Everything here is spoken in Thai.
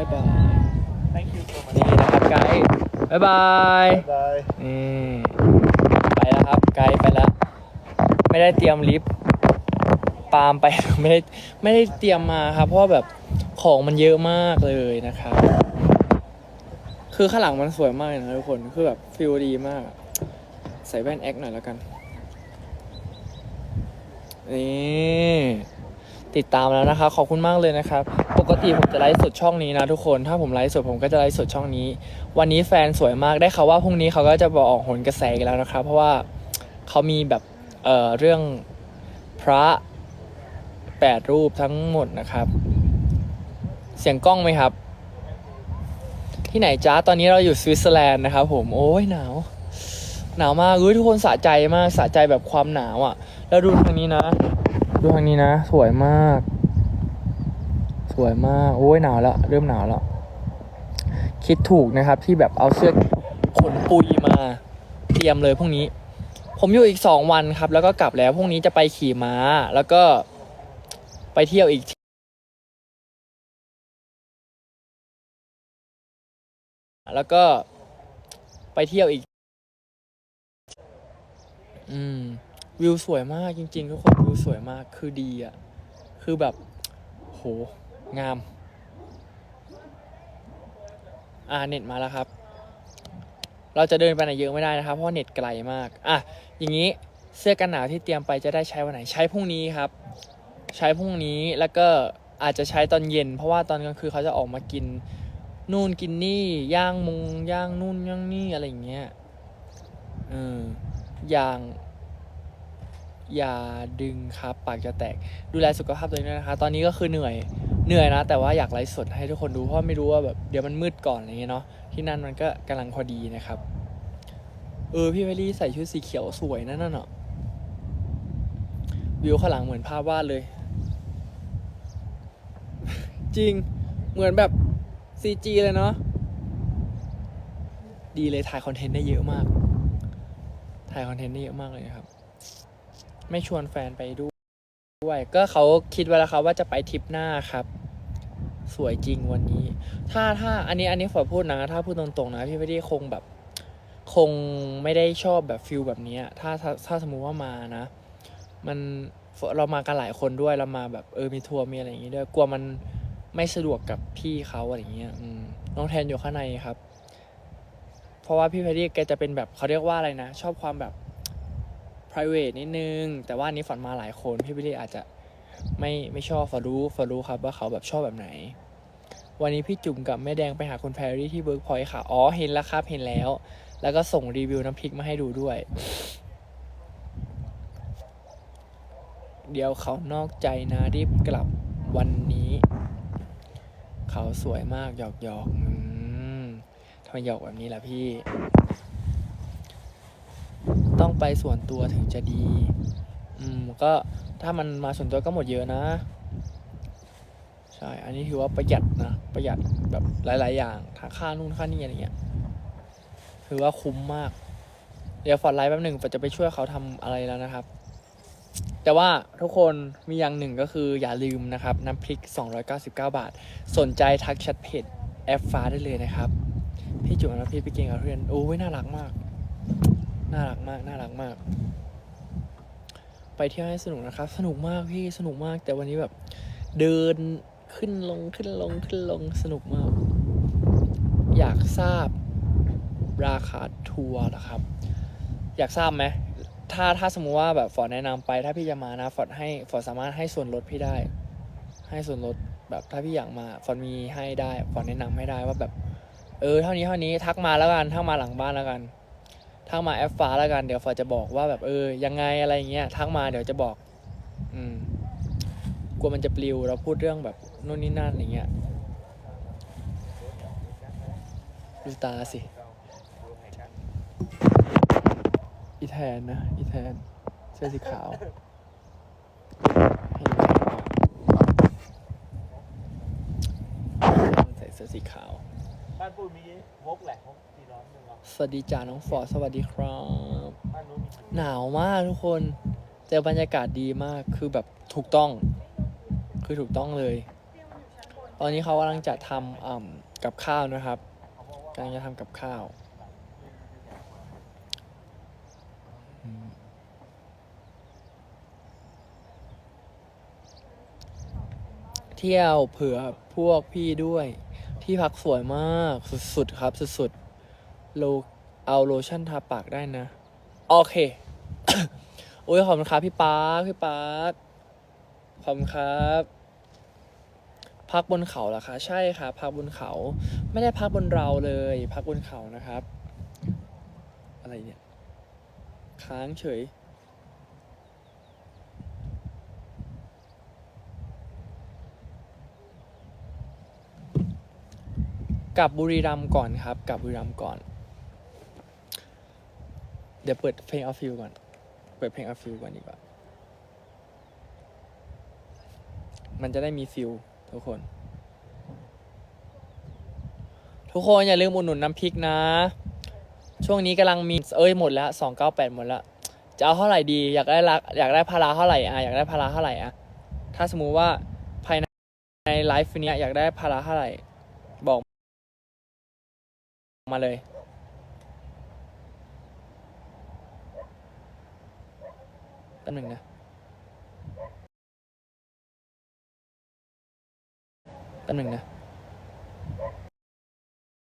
บ๊ายบาย thank you so much นี่นะครับไกด์บ๊ายบาย บาย นี่ไปแล้วครับไกด์ไปแล้ว ไม่ได้เตรียมลิฟต์ปาล์มไป ไม่ได้ไม่ได้เตรียมมาครับ เพราะว่าแบบของมันเยอะมากเลยนะครับ คือข้างหลังมันสวยมากเลยนะทุกคน คือแบบฟิลดีมากอะใส่แว่นแอคหน่อยแล้วกัน นี่ติดตามแล้วนะคะ ขอบคุณมากเลยนะครับป กติผมจะไลฟ์สดช่องนี้นะทุกคน ถ้าผมไลฟ์สดผมก็จะไลฟ์สดช่องนี้ วันนี้แฟนสวยมากได้ข่าวว่าพรุ่งนี้เขาก็จะบอกออกหนกระแสกันแล้วนะครับ เพราะว่าเขามีแบบเอ่อเรื่องพระแปดรูปทั้งหมดนะครับ เสียงกล้องไหมครับ ที่ไหนจ้าตอนนี้เราอยู่สวิตเซอร์แลนด์นะครับ ผมโอ้ยหนาว หนาวมากเฮ้ยทุกคนสะใจมากสะใจแบบความหนาวอะ แล้วดูทางนี้นะ ดูทางนี้นะ สวยมาก วยมาก โอ้ยหนาวแล้ว เริ่มหนาวแล้ว คิดถูกนะครับที่แบบเอาเสื้อขนปุยมาเตรียมเลยพรุ่งนี้ ผมอยู่อีกสองวันครับ แล้วก็กลับแล้วพรุ่งนี้จะไปขี่ม้า แล้วก็ไปเที่ยวอีกแล้วก็ไปเที่ยวอีก อืม วิวสวยมากจริง ๆ ทุกคนวิวสวยมากคือดีอะ คือแบบ โห งาม อ่าเน็ตมาแล้วครับ เราจะเดินไปไหนเยอะไม่ได้นะครับ เพราะเน็ตไกลมาก อะ อย่างนี้เสื้อกันหนาวที่เตรียมไปจะได้ใช้วันไหน ใช้พรุ่งนี้ครับ ใช้พรุ่งนี้แล้วก็อาจจะใช้ตอนเย็น เพราะว่าตอนกลางคืนเขาจะออกมากินนู่นกินนี่ย่างมุงย่างนู่นย่างนี่อะไรอย่างเงี้ยเอออย่างอย่าดึงครับ ปากจะแตกดูแลสุขภาพตัวเองด้วยนะคะ ตอนนี้ก็คือเหนื่อย เหนื่อยนะ แต่ว่าอยากไลฟ์สดให้ทุกคนดูเพราะไม่รู้ว่าแบบเดี๋ยวมันมืดก่อนอะไรเงี้ยเนาะที่นั่นมันก็กำลังพอดีนะครับ เออพี่เวลี่ใส่ชุดสีเขียวสวยนั่นน่ะวิวข้างหลังเหมือนภาพวาดเลย จริงเหมือนแบบ CG เลยเนาะดีเลยถ่ายคอนเทนต์ได้เยอะมาก ถ่ายคอนเทนต์ได้เยอะมากเลยครับ ไม่ชวนแฟนไปด้วย ก็เขาคิดไว้แล้วครับว่าจะไปทริปหน้าครับ สวยจริงวันนี้ ถ้าถ้าอันนี้อันนี้ขอพูดนะ ถ้าพูดตรงๆนะพี่ไม่ได้คงแบบ คงไม่ได้ชอบแบบฟิลแบบนี้ถ้าถ้าถ้าสมมุติว่ามานะ มันเรามากันหลายคนด้วยเรามาแบบเออมีทัวร์มีอะไรอย่างงี้ด้วยกลัวมันไม่สะดวกกับพี่เขาอะไรอย่างเงี้ยอืมน้องแทนอยู่ข้างในครับ เพราะว่าพี่แพดดี้แกจะเป็นแบบเขาเรียกว่าอะไรนะ ชอบความแบบ private นิดนึง แต่ว่านี้ฝันมาหลายคน พี่พี่อาจจะ ไม่ไม่ชอบฝารู้ฝารู้ครับว่าเขาแบบชอบแบบไหน วันนี้พี่จุ๋มกับแม่แดงไปหาคุณแพรรี่ที่เวิร์กพอยต์ค่ะ อ๋อเห็นแล้วครับเห็นแล้ว แล้วก็ส่งรีวิวน้ำพริกมาให้ดูด้วย เดี๋ยวเขานอกใจนะรีบกลับวันนี้ เขาสวยมากหยอกหยอกอทำไมหยอกแบบนี้ล่ะพี่ ต้องไปส่วนตัวถึงจะดี อืมก็ถ้ามันมาส่วนตัวก็หมดเยอะนะ ใช่ อันนี้ถือว่าประหยัดนะ ประหยัดแบบหลาย ๆ อย่างทั้งค่านู่นค่านี่อะไรเงี้ยถือว่าคุ้มมาก เดี๋ยวฟอร์ดไลฟ์แป๊บหนึ่งฟอร์จะไปช่วยเขาทำอะไรแล้วนะครับ แต่ว่าทุกคนมีอย่างหนึ่งก็คืออย่าลืมนะครับ น้ำพริก 299 บาท สนใจทักแชทเพจแอปฟ้าได้เลยนะครับ พี่จุ๋มน้ำพริกพี่เก่งกับเพื่อนโอ้ยน่ารักมาก น่ารักมาก น่ารักมาก ไปเที่ยวให้สนุกนะครับ สนุกมากพี่สนุกมาก แต่วันนี้แบบเดินขึ้นลงขึ้นลงขึ้นลงสนุกมาก อยากทราบราคาทัวร์นะครับ อยากทราบไหมถ้าถ้าสมมุติว่าแบบฟอร์แนะนำไปถ้าพี่จะมานะฟอร์ให้ฟอร์สามารถให้ส่วนลดพี่ได้ ให้ส่วนลดแบบถ้าพี่อยากมาฟอร์มีให้ได้ฟอร์แนะนำให้ได้ว่าแบบ เออ เท่านี้เท่านี้ทักมาแล้วกันทักมาหลังบ้านแล้วกัน ทักมาแอปฟ้าแล้วกันเดี๋ยวฟอร์ดจะบอกว่าแบบเออยังไงอะไรเงี้ยทักมาเดี๋ยวจะบอก อืมกลัวมันจะปลิวเราพูดเรื่องแบบนู่นนี่นั่นอะไรเงี้ยดูตาสิอีแทนนะอีแทนเสื้อสีขาวใส่เสื้อสีขาวบ้านปูมีฮกแหละฮก ที่ร้อนหนึ่งเหรอสวัสดีจ่าน้องฟอร์ดสวัสดีครับบ้านนู้นมีกี่หนาวมากทุกคนแต่บรรยากาศดีมากคือแบบถูกต้อง คือถูกต้องเลย ตอนนี้เขากำลังจะทำอ่ำกับข้าวนะครับกำลังจะทำกับข้าวอืมเที่ยวเผื่อพวกพี่ด้วย ที่พักสวยมากสุดๆครับสุดๆ โลเอาโลชั่นทาปากได้นะ โอเคโอ้ยขอบคุณครับพี่ปาร์คพี่ปาร์คขอบคุณครับ พักบนเขาเหรอคะใช่ครับพักบนเขา ไม่ได้พักบนเราเลย พักบนเขานะครับ อะไรเนี่ย ค้างเฉยกลับบุรีรัมย์ก่อนครับกลับบุรีรัมย์ก่อน เดี๋ยวเปิดเพลงออฟฟิลก่อน เปิดเพลงออฟฟิลก่อนดีกว่า มันจะได้มีฟิลทุกคน ทุกคนอย่าลืมอุดหนุนน้ำพริกนะ ช่วงนี้กำลังมี เอ้ยหมดแล้วสองเก้าแปดหมดแล้ว จะเอาเท่าไหร่ดี อยากได้รักอยากได้พาราเท่าไหร่อะอยากได้พาราเท่าไหร่อะ ถ้าสมมุติว่าภายในในไลฟ์เนี้ยอยากได้พาราเท่าไหร่ บอก มาเลย แป๊บหนึ่ง